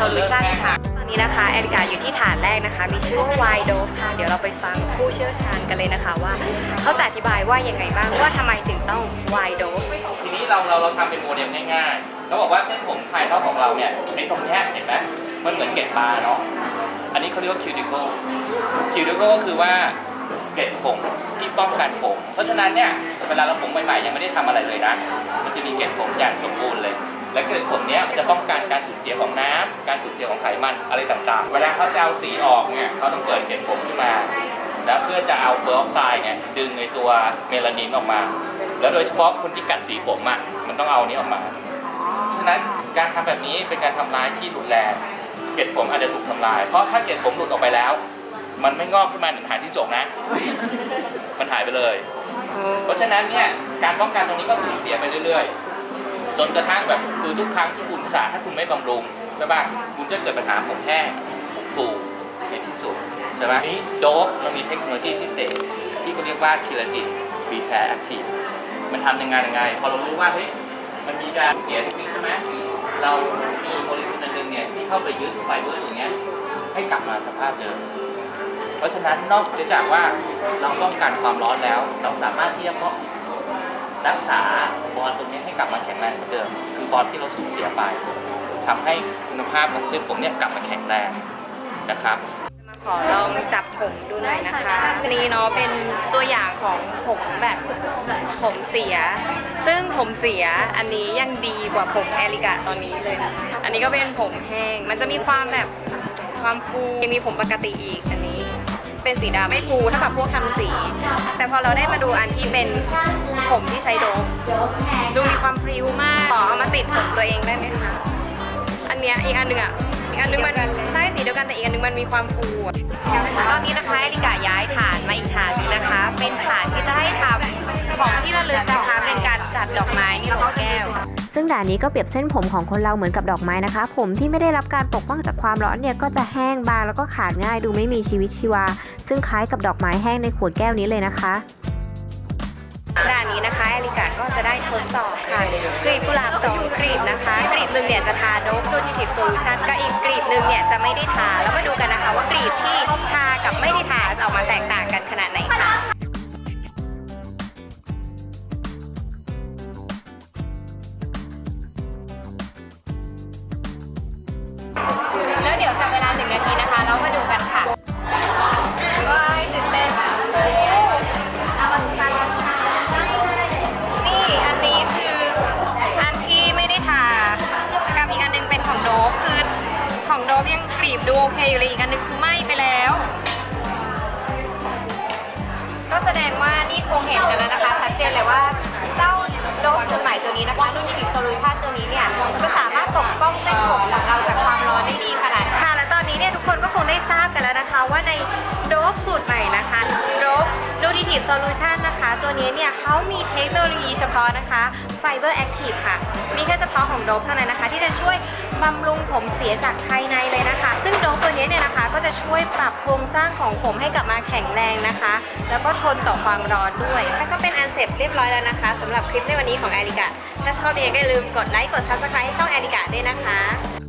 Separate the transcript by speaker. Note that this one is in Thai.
Speaker 1: Solution ค่ะ ตอนนี้นะคะแอริกาอยู่ที่ฐานแรกนะคะ มีชื่อว่า Y Dove ค่ะ เดี๋ยวเราไปฟังผู้เชี่ยวชาญกันเลยนะคะว่า เขาจะอธิบายว่ายังไงบ้างว่าทำไมถึงต้อง Y Dove
Speaker 2: ทีนี้เราเราเราทำเป็นโมเดลง่ายๆเขาบอกว่าเส้นผมภายนอกของเราเนี่ยไอ้ตรงเนี้ยเห็นไหมมันเหมือนเกล็ดปลาเนาะอันนี้เขาเรียกว่า cuticle cuticle ก็คือว่าเกล็ดผมที่ป้องกันผมเพราะฉะนั้นเนี่ยเวลาเราผมใหม่ๆยังไม่ได้ทำอะไรเลยนะ มันจะมีเกล็ดผมอย่างสมบูรณ์เลย และเกล็ดผมเนี้ยมันจะป้องกันการสูญเสียของน้ำการสูญเสียของไขมันอะไรต่างๆ เวลาเขาจะเอาสีออกเนี่ยเขาต้องเปิดเกล็ดผมขึ้นมา แล้วเพื่อจะเอาเปอร์ออกไซด์เนี่ยดึงในตัวเมลานินออกมา แล้วโดยเฉพาะคนที่กัดสีผมอะมันต้องเอานี้ออกมา ฉะนั้นการทำแบบนี้เป็นการทำร้ายที่รุนแรงเกล็ดผมอาจจะถูกทำลาย เพราะถ้าเกล็ดผมหลุดออกไปแล้ว มันไม่งอกขึ้นมาเหมือนหายที่จกนะ มันหายไปเลย เพราะฉะนั้นเนี่ยการป้องกันตรงนี้ก็สูญเสียไปเรื่อยๆ จนกระทั่งแบบคือทุกครั้งที่คุณสระถ้าคุณไม่บำรุงใช่ป่ะคุณจะเกิดปัญหาผมแห้งผมฟูในที่สุดใช่ไหมนี้โดบมันมีเทคโนโลยีพิเศษ ที่เขาเรียกว่าคิลตินบีแพร์แอคทีฟมันทำยังไงยังไง พอเรารู้ว่าเฮ้ยมันมีการเสียตรงนี้ใช่ไหมเรามีโมเลกุลอันหนึงเนี่ยที่เข้าไปยึดไฟเบอร์ตรงเนี้ยให้กลับมาสภาพเดิมเพราะฉะนั้นนอกจากว่าเราป้องกันความร้อนแล้ว เราสามารถที่จะ รักษาบอลตรงนี้ให้กลับมาแข็งแรงเหมือนเดิม คือบอลที่เราสูญเสียไปทำให้คุณภาพของเส้นผมเนี่ยกลับมาแข็งแรงนะครับ
Speaker 1: มาขอลองจับผมดูหน่อยนะคะอันนี้เนาะเป็นตัวอย่างของผมแบบผมเสีย ซึ่งผมเสียอันนี้ยังดีกว่าผมแอริกะตอนนี้เลยนะคะอันนี้ก็เป็นผมแห้ง มันจะมีความแบบความฟูยังมีผมปกติอีกอันนี้ เป็นสีดำไม่ฟูเท่ากับพวกทำสี แต่พอเราได้มาดูอันที่เป็นผมที่ใช้โดมดูมีความพริ้วมากขอเอามาติดผมตัวเองได้ไหมคะอันเนี้ยอีกอันหนึ่งอะอีกอันหนึงมันใช่สีเดียวกันแต่อีกอันหนึงมันมีความฟูอะตอนนี้นะคะอลิกาย้ายฐานมาอีกฐานหนึงนะคะ เป็นฐานที่จะให้ทำของที่ระลึกนะคะเป็นการจัดดอกไม้นี่หรอแก้ว
Speaker 3: ซึ่งด่านนี้ก็เปรียบเส้นผมของคนเราเหมือนกับดอกไม้นะคะ ผมที่ไม่ได้รับการปกป้องจากความร้อนเนี่ยก็จะแห้งบางแล้วก็ขาดง่ายดูไม่มีชีวิตชีวา ซึ่งคล้ายกับดอกไม้แห้งในขวดแก้วนี้เลยนะคะ
Speaker 1: ร้านนี้นะคะอลิกาก็จะได้ทดสอบค่ะกลีบกุหลาบสองกลีบนะคะกลีบหนึ่งเนี่ยจะทาโดบโดนิทิฟโซลูชันก็อีกกลีบหนึ่งเนี่ยจะไม่ได้ทาแล้วมาดูกันนะคะว่ากลีบที่ทากับไม่ได้ทาจะออกมาแตก ของโดบยังกรีบดูโอเคอยู่เลยอีกอันนึงคือไหม้ไปแล้ว ก็แสดงว่านี่คงเห็นกันแล้วนะคะ ชัดเจนเลยว่าเจ้าโดสตัวใหม่ตัวนี้นะคะรุ่น Unique Solution ตัวนี้เนี่ยจะสามารถปกป้องเส้นผมของเราจาก Nutritive Solution นะคะ ตัวนี้เนี่ยเขามีเทคโนโลยีเฉพาะนะคะ Fiber Active ค่ะ มีแค่เฉพาะของโดบเท่านั้นนะคะ ที่จะช่วยบำรุงผมเสียจากภายในเลยนะคะ ซึ่งโดบตัวนี้เนี่ยนะคะก็จะช่วยปรับโครงสร้างของผมให้กลับมาแข็งแรงนะคะ แล้วก็ทนต่อความร้อนด้วย แล้วก็เป็นอันเสร็จเรียบร้อยแล้วนะคะสำหรับคลิปในวันนี้ของแอริกาถ้าชอบยังไงก็อย่าลืมกดไลค์กด Subscribe ให้ช่องแอริกาด้วยนะคะ